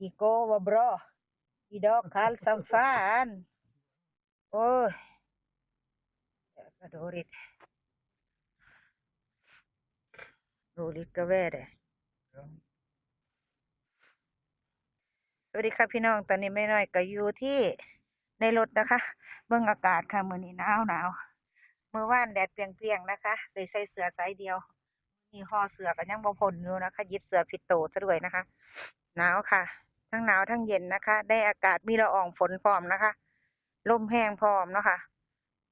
อีโกวะบรออีดอกคาลซัมฟานโอ้ยกระโดริดโดริดกระแวเดสวัสดีค่ะพี่น้องตอนนี้ไม่น้อยก็อยู่ที่ในรถนะคะ เบิ่งอากาศค่ะมื้อนี้หนาวหนาวเมื่อวานแดดเปรียงๆนะคะเลยใส่เสื้อสายเดียวนี่ห่อเสื้อก็ยังบ่พ้นอยู่นะคะยิบเสื้อผิดโตซะด้วยนะคะหนาวค่ะ ทั้งหนาวทั้งเย็นนะคะ ได้อากาศมีละอองฝนพร้อมนะคะ ลมแห้งพร้อมเนาะค่ะ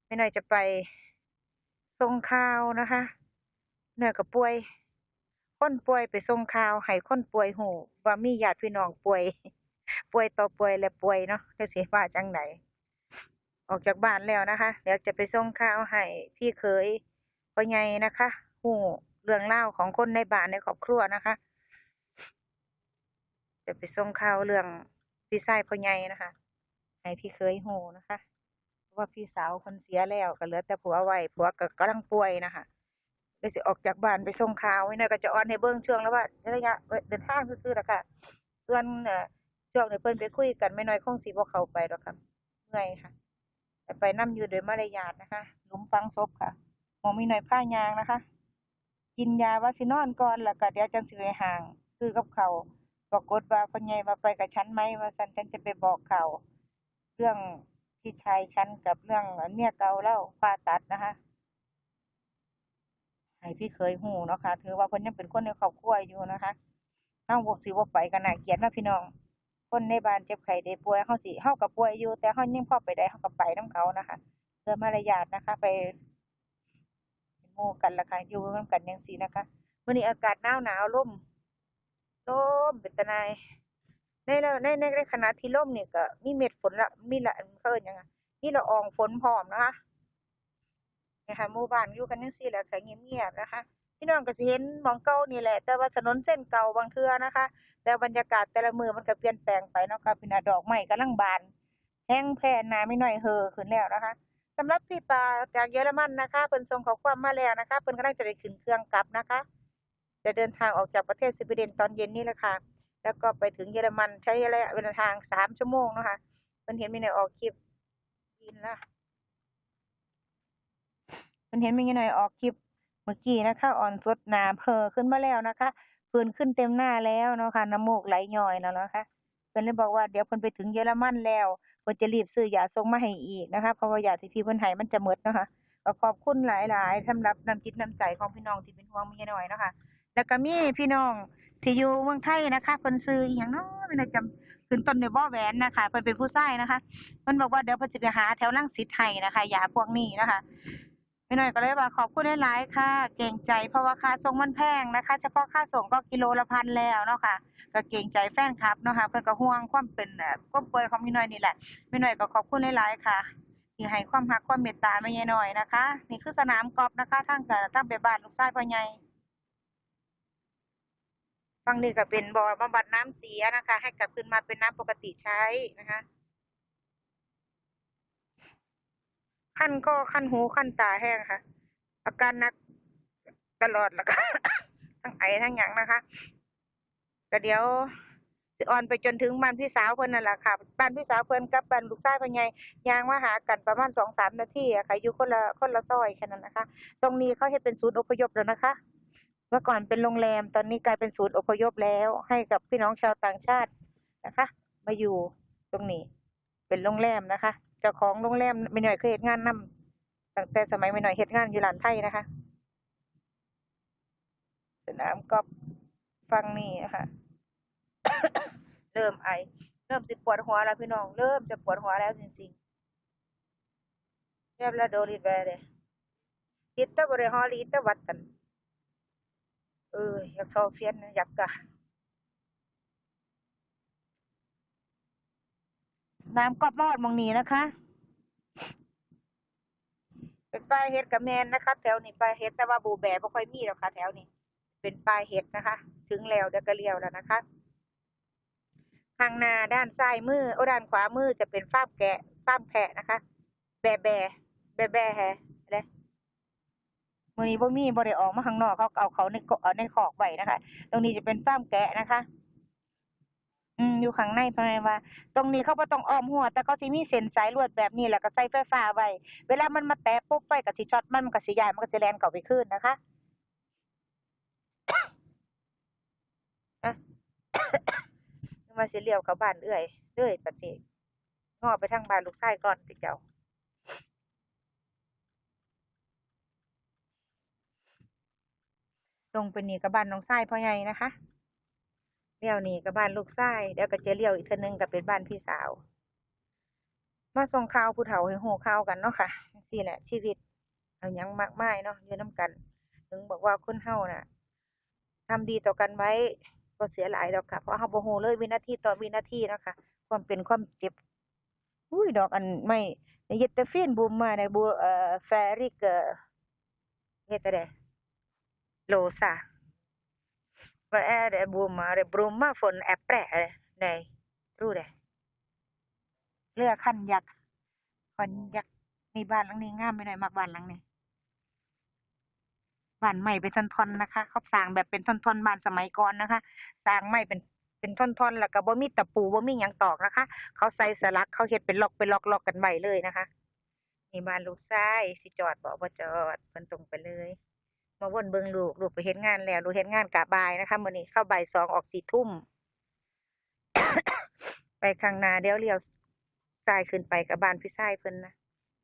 ไม่น้อยจะไปส่งข่าวนะคะ เนื่อยกับป่วยคนป่วยไปส่งข่าวให้คนป่วยหูว่ามีญาติพี่น้องป่วย ป่วยต่อป่วยและป่วยเนาะจะสิว่าจังไหนออกจากบ้านแล้วนะคะ เดี๋ยวจะไปส่งข่าวให้พี่เคยพ่อใหญ่นะคะหูเรื่องเล่าของคนในบ้านในครอบครัวนะคะ จะไปส่งข่าวเรื่องพี่ชายพ่อใหญ่นะคะให้พี่เคยหูนะคะเพราะว่าพี่สาวคนเสียแล้วก็เหลือแต่ผัวไว้ผัวก็กำลังป่วยนะคะเลยสิออกจากบ้านไปส่งข่าวไว้หน่อยก็จะออนให้เบิ้งช่วงแล้วว่าระยะเดินทางซื่อๆแล้วค่ะ ส่วนเออช่วงนี้เพิ่นไปคุยกันไม่น้อยคงสิบ่เขาไปหรอกค่ะเมื่อยค่ะแต่ไปนํอยู่โดยมารยาทนะคะหลุมฝังศพค่ะมองมีหน่อยผ้ายางนะคะ กินยาว่าสินอนก่อนแล้วก็เดี๋ยวจังสิไปห่างซื้อกับเขา ปรากฏว่าพ่อใหญ่มาไปกับฉันไหมว่าฉันฉันจะไปบอกเขาเรื่องที่ชายฉันกับเรื่องเมียเก่าเล่าผ่าตัดนะคะให้พี่เคยหูเนาะค่ะถือว่าเพิ่นยังเป็นคนในครอบครัวอยู่นะคะเฮาบ่สิบ่ไปกันน่าเกียดเนะพี่น้อง คนในบ้านเจ็บไข้ได้ป่วยเฮาสิเฮาก็ป่วยอยู่ แต่เฮายังพอไปได้เฮาก็ไปนํเขานะคะเพื่อมารยาทนะคะ ไปเป็นหมู่กันละค่ะอยู่นำกันจังซี่นะคะมื้อนี้อากาศหนาวหนาวลม ล่มเป็นตนายในแล้วในในในขณะที่ล่มเนี่ยก็มีเม็ดฝนละมีละเขาเอิ้นยังอะมีละอองฝนพร้อมนะคะเนี่ยค่ะหมู่บ้านอยู่กันจังซี่แหละค่ะเงียบๆนะคะพี่น้องก็สิเห็นมองเก่านี่แหละ แต่ว่าถนนเส้นเก่าบางเทือนะคะ แต่บรรยากาศแต่ละมือมันก็เปลี่ยนแปลงไปเนาะค่ะพี่น้าดอกไม้กำลังบาน แห้งแผ่นาไม่น้อยเหอขึ้นแล้วนะคะสำหรับพี่ปาจากเยอรมันนะคะเพิ่นส่งข้อความมาแล้วนะคะเพิ่นกำลังจะได้ขึ้นเครื่องกลับนะคะ จะเดินทางออกจากประเทศสวีเดนตอนเย็นนี่แหละค่ะ แล้วก็ไปถึงเยอรมันใช้ระยะเวลาทางสามชั่วโมงนะคะเพิ่นเห็นมีในออกคลิปกินละเพิ่นเห็นมีในออกคลิปเมื่อกี้นะคะ อ่อนสดหนาเพอขึ้นมาแล้วนะคะพื้นขึ้นเต็มหน้าแล้วเนาะค่ะน้ำมูกไหลย้อยแล้วนะคะเพิ่นเลยบอกว่าเดี๋ยวเพิ่นไปถึงเยอรมันแล้วเพิ่นจะรีบซื้อยาส่งมาให้อีกนะคะเพราะว่ายาที่พี่เพิ่นให้มันจะหมดนะคะขอบคุณหลาย ๆสำหรับน้ำจิตน้ำใจของพี่น้องที่เป็นห่วงมีน้อยเนาะค่ะ แล้วก็มีพี่น้องที่อยู่เมืองไทยนะคะเพิ่นซื้ออีหยังเนาะไม่ได้จำขึ้นต้นด้วยบ่อแหวนนะคะเพิ่นเป็นผู้ชายนะคะเพิ่นบอกว่าเดี๋ยวเพิ่นสิไปหาแถวรังสิตให้นะคะยาพวกนี้นะคะไม่น้อยก็เลยว่าขอบคุณหลายๆค่ะ เกรงใจเพราะว่าค่าส่งมันแพงนะคะ เฉพาะค่าส่งก็กิโลละพันแล้วเนาะค่ะก็เกรงใจแฟนคลับเนาะค่ะเพิ่นก็ห่วงความเป็นเอ่อความป่วยของพี่น้อยนี่แหละพี่น้อยก็ขอบคุณหลายๆค่ะที่ให้ความรักความเมตตาแม่ยายน้อยนะคะ นี่คือสนามกอล์ฟนะคะทางเอ่อทางไปบ้านลูกชายพ่อใหญ่ ฝั่งนี้ก็เป็นบ่อบำบัดน้ำเสียนะคะ ให้กลับคืนมาเป็นน้ำปกติใช้นะคะขั้นก็ขั้นหูขั้นตาแห้งค่ะ อาการนักตลอดแล้วก็ทั้งไอทั้งหยังนะคะก็เดี๋ยวสิออนไปจนถึงบ้านพี่สาวเพิ่นนั่นแหละค่ะบ้านพี่สาวเพิ่นกับบ้านลูกชายเพิ่นใหญ่ย่างมาหากันประมาณสองสามนาทีอะค่ะอยู่คนละคนละซอยแค่นั้นนะคะ ตรงนี้เขาเฮ็ดเป็นศูนย์อพยพแล้วนะคะ มื่อก่อนเป็นโรงแรมตอนนี้กลายเป็นศูนย์อพยพแล้ว ให้กับพี่น้องชาวต่างชาตินะคะ มาอยู่ตรงนี้ เป็นโรงแรมนะคะเจ้าของโรงแรมไม่หน่อยเคยเฮ็ดงานนํตั้งแต่สมัยไม่หน่อยเฮ็ดงานอยู่ร้านไทยนะคะ สนามกอล์ฟฟังนี่นะคะเริ่มไอ เริ่มสิปวดหัวแล้วพี่น้อง เริ่มจะปวดหัวแล้วจริงๆเรียบแล้วโดริดแวเดอิตตะบริฮอลีตะวัดกัน เอออยากเข้าเฟียนะอยากกะน้ำกอบรอดมองนี้นะคะเป็นปลายเห็ดกับแมนนะคะ แถวนี้ปลายเห็ดแต่ว่าบูแบบ่ค่อยมีหรอกค่ะ แถวนี้เป็นปลายเห็ดนะคะ ถึงแล้วเดี๋ยวก็เลี้ยวแล้วนะคะข้างหน้าด้านซ้ายมือโอ้ด้านขวามือจะเป็นฟาแกะฟาแพะนะคะ แบแบแบแบแฮ มือนี้บ่มีบ่ได้ออกมาข้างนอกเขาเอาเขาในเกาะในคอกไว้นะคะ ตรงนี้จะเป็นฟาร์มแกะนะคะ อืมอยู่ข้างในเพราะว่า ตรงนี้เขาบ่ต้องอ้อมหัว แต่เขาสิมีเส้นสายลวดแบบนี้แล้วก็ใส่ไฟฟ้าไว้ เวลามันมาแตะปุ๊บไฟก็สิช็อตมันมันก็สิย้ายมันก็สิแลนเข้าไปคืนนะคะอะว่าสิเลี้ยวเข้าบ้านเอื้อยเด้ยบัดนี้ง้อไปทางบ้านลูกชายก่อนติเจ้า ตรงไปนี่ก็บ้านน้องชายพ่อใหญ่นะคะเลี้ยวนี่ก็บ้านลูกชายเดี๋ยวก็จะเลี้ยวอีกเทื่อนึงก็เป็นบ้านพี่สาว มาส่งข่าวผู้เฒ่าให้ฮู้ข่าวกันเนาะค่ะจังซี่แหละ ชีวิตเอายังมากมายเนาะอยู่นํกัน ถึงบอกว่าคนเฮาน่ะทำดีต่อกันไว้บ่เสียหลายดอกค่ะเพราะเฮาบ่ฮู้เลยวินาทีต่อวินาทีเนาะค่ะความเป็นความเจ็บอุ้ยดอกอันไม่เฮ็ดแต่ฟีนบูมมาในบูเอ่อแฟริกเอ่อเฮ็ดแต่ Rosa. Vad är det blommar? Det blommar från äpple. Nej, tror det. เรือคันยักษ์คันยักษ์นี่บ้านหลังนี้งามไปหน่อยมากบ้านหลังนี้บ้านใหม่เป็นท่อนๆนะคะเขาสร้างแบบเป็นท่อนๆบ้านสมัยก่อนนะคะสร้างไม้เป็นเป็นท่อนๆแล้วก็บ่มีตะปูบ่มีหยังตอกนะคะ เขาใส่สลักเขาเฮ็ดเป็นล็อกเป็นล็อกๆกันไว้เลยนะคะนี่บ้านลูกชายสิจอดบ่บ่จอดเพิ่นตรงไปเลย มาวนเบิงลูกลูกไปเฮ็ดงานแล้วลูกเฮ็ดงานกะบายนะคะมื้อนี้เข้าบ่ายสองออกสี่ทุ่ม ไปข้างนาเดี๋ยวเลี้ยวซ้ายขึ้นไปกับบ้านพี่ชายเพิ่นนะ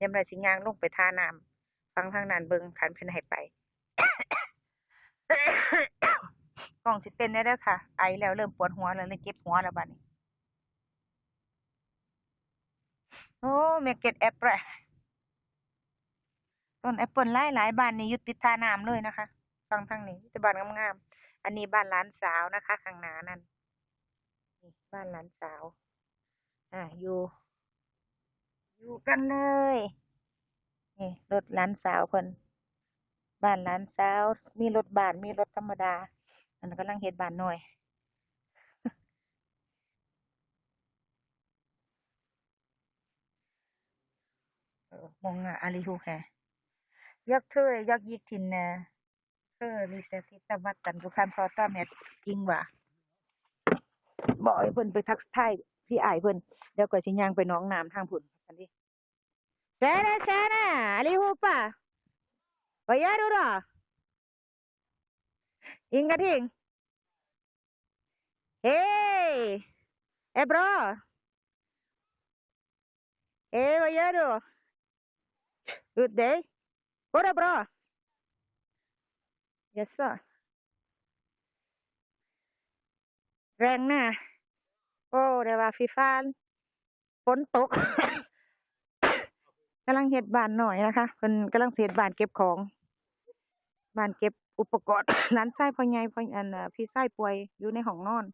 ยวมันสิยางลงไปท่าน้ำฟังทางนั้นเบิงคันเพิ่นให้ไปกล้องสิเต้นได้เด้อค่ะ ไอแล้วเริ่มปวดหัวแล้วเลยเจ็บหัวแล้วบัดนี้ โอ้แม่เก็ดแอปเปิ้ล ต้นแอปเปิลหลายหลายบ้านนี่ยู่ติดท่าน้ำเลยนะคะฟังทางนี้มีแต่บ้านงามๆอันนี้บ้านหลานสาวนะคะข้างหน้านั่นนี่บ้านหลานสาว อ่าอยู่ อยู่กันเลยนี่รถหลานสาวเพิ่นบ้านหลานสาว มีรถบ้านมีรถธรรมดา อันกำลังเฮ็ดบ้านหน้อยมองอะอาลีฮูแฮ ยกเชยยก역토에 역익 있 네. น리셋이 따봤단 북한 서점에 잉 와. บอกให้เพิ่อนไปทักทายพี่อายเพื่อนเดี๋ยวก็ชิย่างไปน้องน้ำทางผุนกันดิแช่นะแช่นะอะไฮูป่ะบ่ยาดูหรออิงกัะทิงเฮ้เอ้บรอเอ้บ่ยาดู Good day. Går det bra? Jaså? Regna? Åh, det var fy fan. ฝนตก กำลังเฮ็ดบานหน่อยนะคะเพิ่นกำลังสิเฮ็ดบานเก็บของ บานเก็บอุปกรณ์ ร้านชายพ่อใหญ่พ่ออันน่ะพี่ชายป่วยอยู่ในห้องนอน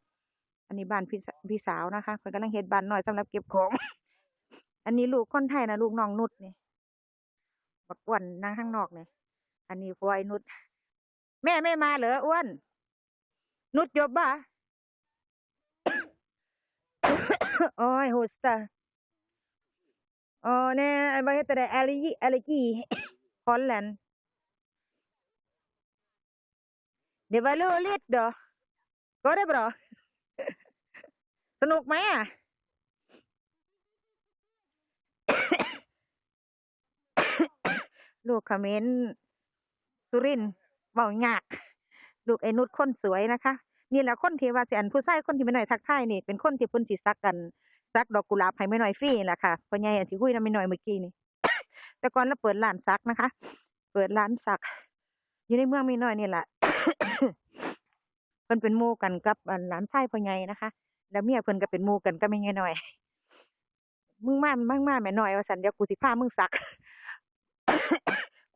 อันนี้บ้านพี่สพี่สาวนะคะเพิ่นกำลังเฮ็ดบานหน่อยสำหรับเก็บของ อันนี้ลูกคนไทยนะลูกน้องนุชนี่ บักอ้วนนั่งข้างนอกเนี่ยอันนี้ฟวอยนุชแม่ไม่มาเหรออ้วน นุชจบบ่ะโอ้ยโฮสตาอ๋อเนี่ยไบริษัทอะไรแอะไรกี่ฮอลแลนด์เดี๋ยวไปเลือกเลือกเด้อก็ได้ปะสนุกไหมอะ ลูกเขมรสุรินเว้ายากลูกไอ้นุชคนสวยนะคะ นี่แหละคนที่ว่าสิอันผู้ชายคนที่ไม่น้อยทักทายนี่ เป็นคนที่พิ่นสิซักกันซักดอกกุหลาบให้ไม่น้อยฟรีแหละค่ะพ่อใหญ่อันที่คุยนำไม่น้อยเมื่อกี้นี่ แต่ก่อนเราเปิดร้านซักนะคะ เปิดร้านซัก อยู่ในเมืองไม่น้อยนี่แหละเพิ่นเป็นมู่กันกับอันหลานชายพ่อใหญ่นะคะ แล้วเมียเพิ่นก็เป็นมู่กันกับแม่ใหญ่น้อยมึงมามึงมาแม่น้อยว่าซั่นเดี๋ยวกูสิพามึงซัก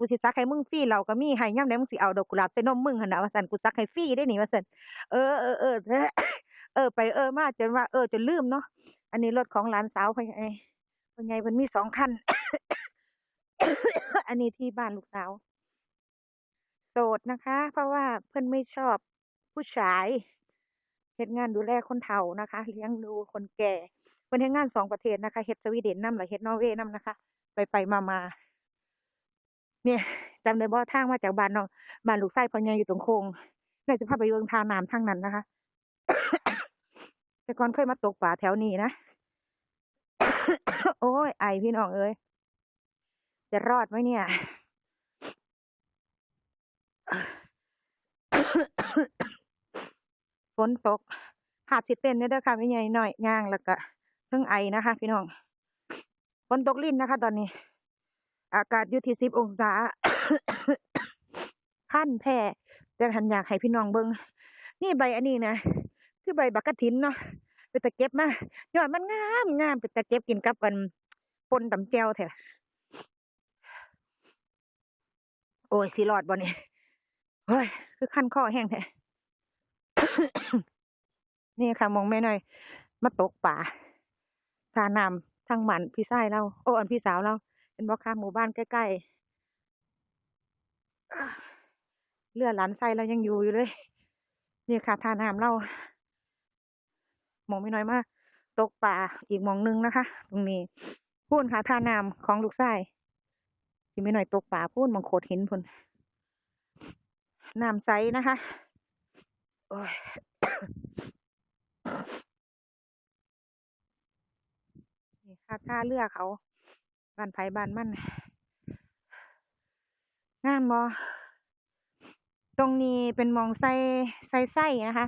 กูสิซักให้มึงฟรีเราก็มีให้ยามใดมึงสิเอาดอกกุหลาบใส่นมมึงหันน่ะว่าซั่นกูซักให้ฟรีได้หนี่ว่าซั่นเออเออเออเออ ไปเออมาจนว่าเออจนลืมเนาะอันนี้รถของหลานสาวพ่อใหญ่พ่อใหญ่เพิ่นมีสองคันอันนี้ที่บ้านลูกสาว โสดนะคะ เพราะว่าเพิ่อนไม่ชอบผู้ชายเฮ็ดงานดูแลคนเฒ่านะคะ เลี้ยงดูคนแก่เพิ่นเฮ็ดงานสองประเทศนะคะเฮ็ดสวีเดนนำและเฮ็ดนอร์เวย์นำนะคะ ไปไปมามา เนี่ยจำได้บ่ทางมาจากบ้านน้องบ้านลูกชายพ่อใหญ่อยู่ตรงโค้งน่าจะพาไปเบิ่งทางน้ำทางนั้นนะคะแต่ก่อนเคยมาตกปลาแถวนี้นะโอ้ยไอพี่น้องเอ้ยจะรอดไหมเนี่ยฝนตกหาดสิเต้นเนี่ยด้อค่ะไม่ใหญ่หน่อยย่างแล้วก็เพิ่งไอนะคะ พี่น้องฝนตกลิ่นนะคะ ตอนนี้ อากาศอยู่ที่สิบองศาขั้นแพ้แต่ทันอยากให้พี่น้องเบิงนี่ใบอันนี้นะคือใบบักกะถินเนาะไปตะเก็บมายอดมันงามงามไปตะเก็บกินกับกันปนตำแจวแท้โอ้ยสีหลอดบ่เนี่ยเฮ้ยคือขั้นคอแห้งแท้นี่ค่ะมองแม่หน่อย มาตกป่าทาน้ำทางหมันพี่ชายเราโอ้อันพี่สาวเรา เป็นบ่ค่ะหมู่บ้านใกล้ๆเรือหลานไส้เรายังอยู่อยู่เลยนี่ค่ะทาน้ำเรามองไม่น้อยมากตกป่าอีกหมองหนึงนะคะ ตรงนี้พูนค่ะทาน้ำของลูกชายที่ไม่น้อยตกป่าพูนมองโขดหินพุ่นน้ำใสนะคะโอ้ยนี่ค่ะท่าเรือเขา บ้านไผ่บ้านมันงามบ่ตรงนี้เป็นมองไส้ไส้ไส้นะคะ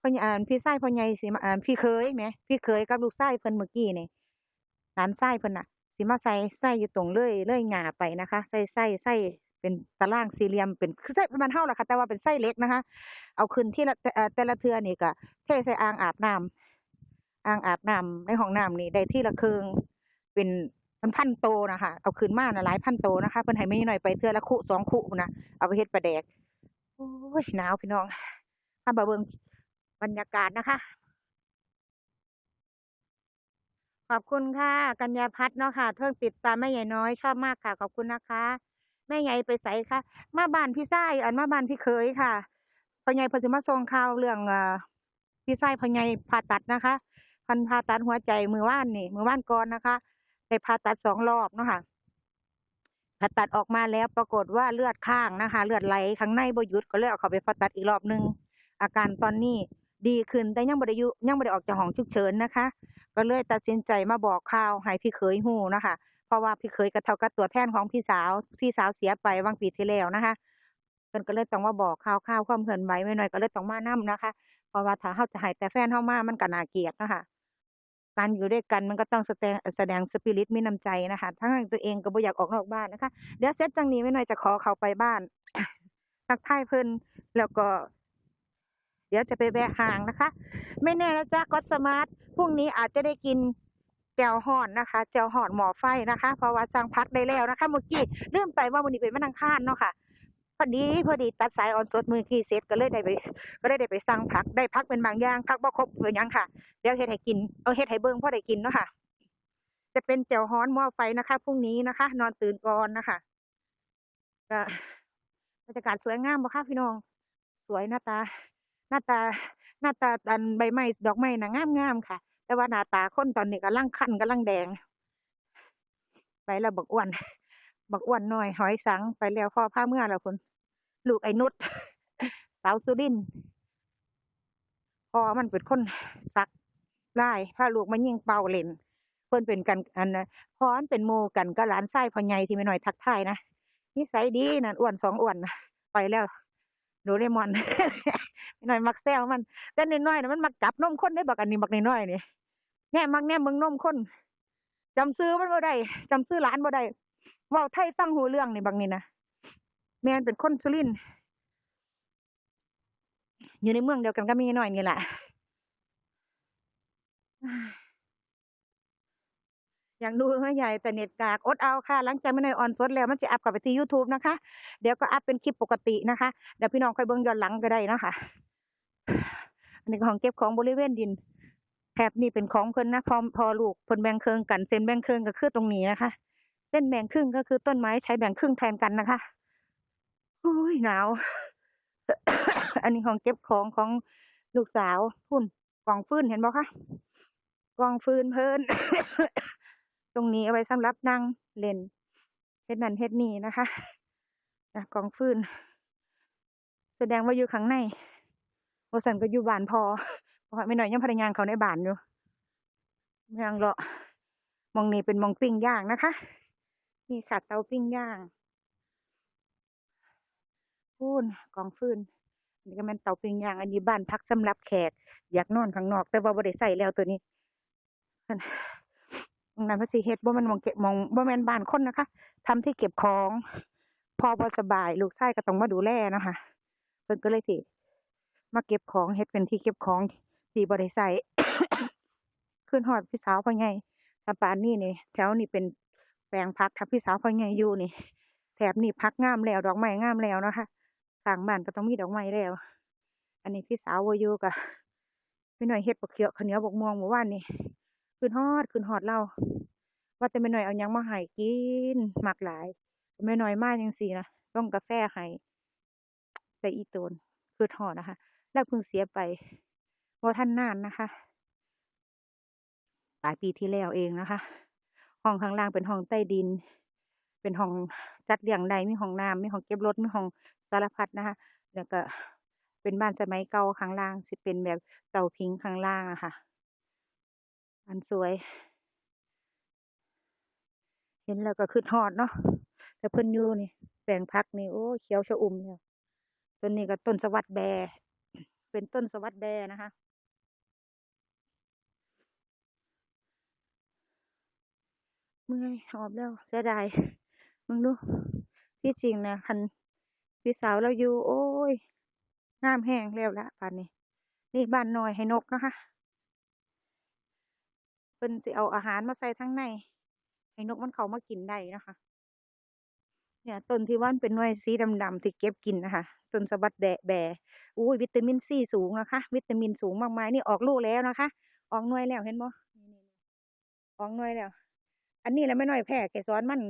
พ่อใหญ่อ่าพี่ไส้พ่อใหญ่สิมาอ่าพี่เคยไหมพี่เคยกับลูกไส้เพิ่นเมื่อกี้นี่หลานไส้เพิ่นน่ะสิมาใส่ไส้อยู่ตรงเลื่อยเลื่อยหงาไปนะคะใส่ไส้ไส้เป็นตารางสี่เหลี่ยมเป็นคือไส้ประมาณเท่าละค่ะ แต่ว่าเป็นไส้เล็กนะคะ เอาขึ้นที่ละแต่เอ่อแต่ละเทือนี่ก็เทใส่อ่างอาบน้ำอ่างอาบน้ำในห้องน้ำนี่ได้ที่ละครึ่งเป็น มันพันโตนะคะเอาขึ้นมานะหลายพันโตนะคะเพิ่นให้ไม่หน่อยไปเทือละคุสองคุนะเอาไปเฮ็ดปลาแดกโอ้ยหนาวพี่น้องถ้ามาเบิงบรรยากาศนะคะ ขอบคุณค่ะ กัญญาพัฒน์เนาะค่ะเพิ่งติดตามแม่ใหญ่น้อยชอบมากค่ะ ขอบคุณนะคะ แม่ใหญ่ไปใส่ค่ะ มาบ้านพี่ไส้อันมาบ้านพี่เคยค่ะพ่อใหญ่พอสิมาส่งข่าวเรื่องอ่อพี่ไส้พ่อใหญ่ผ่าตัดนะคะพันผ่าตัดหัวใจมือว่านนี่ มือว่านก่อนนะคะ ได้ผ่าตัดสองรอบเนาะค่ะผ่าตัดออกมาแล้วปรากฏว่าเลือดข้างนะคะ เลือดไหลข้างในบ่ยุดก็เลยเอาเขาไปผ่าตัดอีกรอบนึง อาการตอนนี้ดีขึ้นแต่ยังบ่ได้อยู่ยังบ่ได้ออกจากห้องฉุกเฉินนะคะ ก็เลยตัดสินใจมาบอกข่าวให้พี่เคยหูนะคะ เพราะว่าพี่เคยกับเท่ากับตัวแทนของพี่สาวพี่สาวเสียไปวังปีที่แล้วนะคะเพิ่นก็เลยต้องมาบอกข่าวข่าวความเคลื่อนไหวไว้หน่อยก็เลยต้องมานํนะคะ เพราะว่าถ้าเฮาจะให้แต่แฟนเฮามามันก็น่าเกลียดนะคะ การอยู่ด้วยกันมันก็ต้องแสดงแสดงสปิริตมีน้ำใจนะคะ ทั้งตัวเองก็บ่อยากออกนอกบ้านนะคะ เดี๋ยวเสร็จจังนี้ไว้หน่อยจะขอเขาไปบ้านทักทายเพิ่นแล้วก็ เดี๋ยวจะไปแวะห้างนะคะ ไม่แน่นะจ๊ะก็สมาร์ทพรุ่งนี้อาจจะได้กินแจวหอนนะคะแจวหอนหมอไฟนะคะ เพราะว่าสั่งพักได้แล้วนะคะ เมื่อกี้ลืมไปว่าวันนี้เป็นวันอังคารเนาะค่ะ พอดีพอดีตัดสายออนสดมือกี้เสร็จก็เลยได้ไปก็เลยได้ไปสั่งพักได้พักเป็นบางอย่างพักบ่ครบเพื่อหยังค่ะเดี๋ยวเฮ็ดให้กินเอาเฮ็ดให้เบิ่งพอได้กินเนาะค่ะ จะเป็นแจ่วฮ้อนหม้อไฟนะคะพรุ่งนี้นะคะ นอนตื่นก่อนนะคะก็บรรยากาศสวยงามบ่ค่ะพี่น้อง สวยหน้าตา หน้าตา หน้าตาอันใบไม้ดอกไม้น่ะงามๆค่ะ แต่ว่าหน้าตาคนตอนนี้กำลังคันกำลังแดง ไปแล้วบักอ้วนบักอ้วนน้อย หอยสังไปแล้วพ่อพาเมื่อแล้วคุณ ลูกไอ้นุชสาวสุรินพอมันเป็นคนสักไล่พาลูกมายิงเป่าเล่นเพิ่นเป็นกันอันนะพอนเป็นโมกันก็หลานไส้พอใหญ่ที่ไม่น้อยทักทายนะนิสัยดีนั่นอ้วนสองอ้วนนะไปแล้วโดเรมอนไม่น้อยมักแซวมัน แต่น้อยๆนะมันมักจับนมคนได้บักอันนี้บักน้อยๆนี่แง่มักแง่เบิ่งนมคนจำซื้อมันบ่ได้จำซื้อหลานบ่ได้เว้าไทยฟังหูเรื่องนี่บักนี่นะ แม่นเป็นคนสุรินอยู่ในเมืองเดียวกันก็มีน้อยนี่แหละอยากดูแม่ใหญ่แต่เน็ตกากอดเอาค่ะ หลังจากไม่ได้ออนสดแล้วมันจะอัพกลับไปที่ YouTube นะคะ เดี๋ยวก็อัพเป็นคลิปปกตินะคะ เดี๋ยวพี่น้องค่อยเบิ่งย้อนหลังก็ได้นะคะอันนี้ของเก็บของบริเวณดินแถบนี้เป็นของเพิ่นนะพอพอลูกเพิ่นแบ่งครึ่งกันเส้นแบ่งครึ่งก็คือตรงนี้นะคะ เส้นแบ่งครึ่งก็คือต้นไม้ใช้แบ่งครึ่งแทนกันนะคะ อุ้ยหนาว อันนี้ของเก็บของของลูกสาวพุ่นกองฟืนเห็นบ่คะกองฟืนเพิ่น ตรงนี้เอาไว้สำหรับนั่งเล่นเฮ็ดนั่นเฮ็ดนี่นะคะนะกองฟืน แสดงว่าอยู่ข้างในว่าสันก็อยู่บ้านพอพราะไม่หน่อยยังพนักงานเขาในบ้านอยู่ยังเลาะมองนี่เป็นมองปิ้งย่างนะคะนี่ค่ะเตาปิ้งย่าง พูนกองฟืนนี่ก็แมันเตาปิ้งย่างอันนี้บ้านพักสำหรับแขก อยากนอนข้างนอก แต่ว่าบ่ได้ใส่แล้วตัวนี้นั่นตรงนั้นพระสีเฮ็ดบ่มันมองเก็บมองบ่แม่นบ้านคนนะคะทำที่เก็บของ พอบ่สบาย ลูกชายก็ต้องมาดูแลนะคะเพิ่นก็เลยสิมาเก็บของเฮ็ดเป็นที่เก็บของที่บ่ได้ใส่ขึ้นฮอดพี่สาวพ่อใหญ่ตาปานนี่นี่แถวนี้เป็นแปลงพักทับพี่สาวพ่อใหญ่อยู่นี่แถบนี่พักงามแล้วดอกไม้งามแล้วนะคะ ข้างบ้านก็ต้องมีดอกไม้แล้ว อันนี้พี่สาวบ่อยู่กะพี่หน่อยเฮ็ดบกเขียวข้าวเหนียวบกม่วงเมื่อวานนี่ขึ้นฮอดขึ้นฮอดเราว่าแต่แม่หน่อยเอายังมาให้กินหมักหลายแม่หน่อยมาจังซี่นะต้องกาแฟให้แต่อีโตนคือฮอดนะคะ แล้วเพิ่งเสียไปว่าท่านนานนะคะปลายปีที่แล้วเองนะคะ ห้องข้างล่างเป็นห้องใต้ดิน เป็นห้องจัดเรียงใดมีห้องน้ำมีห้องเก็บรถมีห้อง สารพัดนะคะ แล้วก็เป็นบ้านสมัยเก่าข้างล่างสิเป็นแบบเตาพิงข้างล่างอะค่ะ อันสวย เห็นแล้วก็คือฮอดเนาะแต่เพิ่นอยู่นี่แปลงพักนี่โอ้เขียวชะอุ่มเนี่ยต้นนี้ก็ต้นสวัสดแบ เป็นต้นสวัสดแบนะคะเมื่อยหอบแล้วเสียดายมึงดูที่จริงนะคัน พี่สาวเราอยู่ โอ้ยน้ำแห้งแล้วละป่านนี้ นี่บ้านน้อยให้นกนะคะเพิ่นสิเอาอาหารมาใส่ทั้งใน ให้นกมันเข้ามากินได้นะคะเนี่ยต้นที่ว่านเป็นหน่วยสีดำๆที่เก็บกินนะคะต้นสะบัดแดะแบอุ้ยวิตามินซีสูงนะคะ วิตามินสูงมากมายนี่ออกลูกแล้วนะคะ ออกหน่วยแล้วเห็นบ่ออกหน่วยแล้ว อันนี้แหละไม่น้อยแพร่เกสรมัน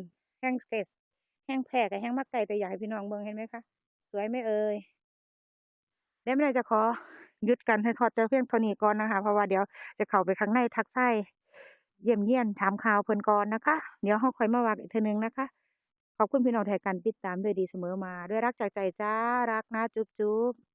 แห้งเกส ห้งแพร่กับแห้งมักไก่แต่ใหญ่พี่น้องเบิ่งเห็นไหมคะสวยไม่เอ่ยเดี๋ยวไม่ได้จะขอยุดกันให้ทอดเจอเพียงเท่านี้ก่อนนะคะ เพราะว่าเดี๋ยวจะเข้าไปข้างในทักไส้เยี่ยมเยี่ยนถามข่าวเพิ่นก่อนนะคะ เดี๋ยวเราคอยมาว่ากันอีกเทีนึงนะคะ ขอบคุณพี่น้องแทยกันติดตามด้วยดีเสมอมา ด้วยรักจากใจจ้ารักนะจุ๊บจุ๊บ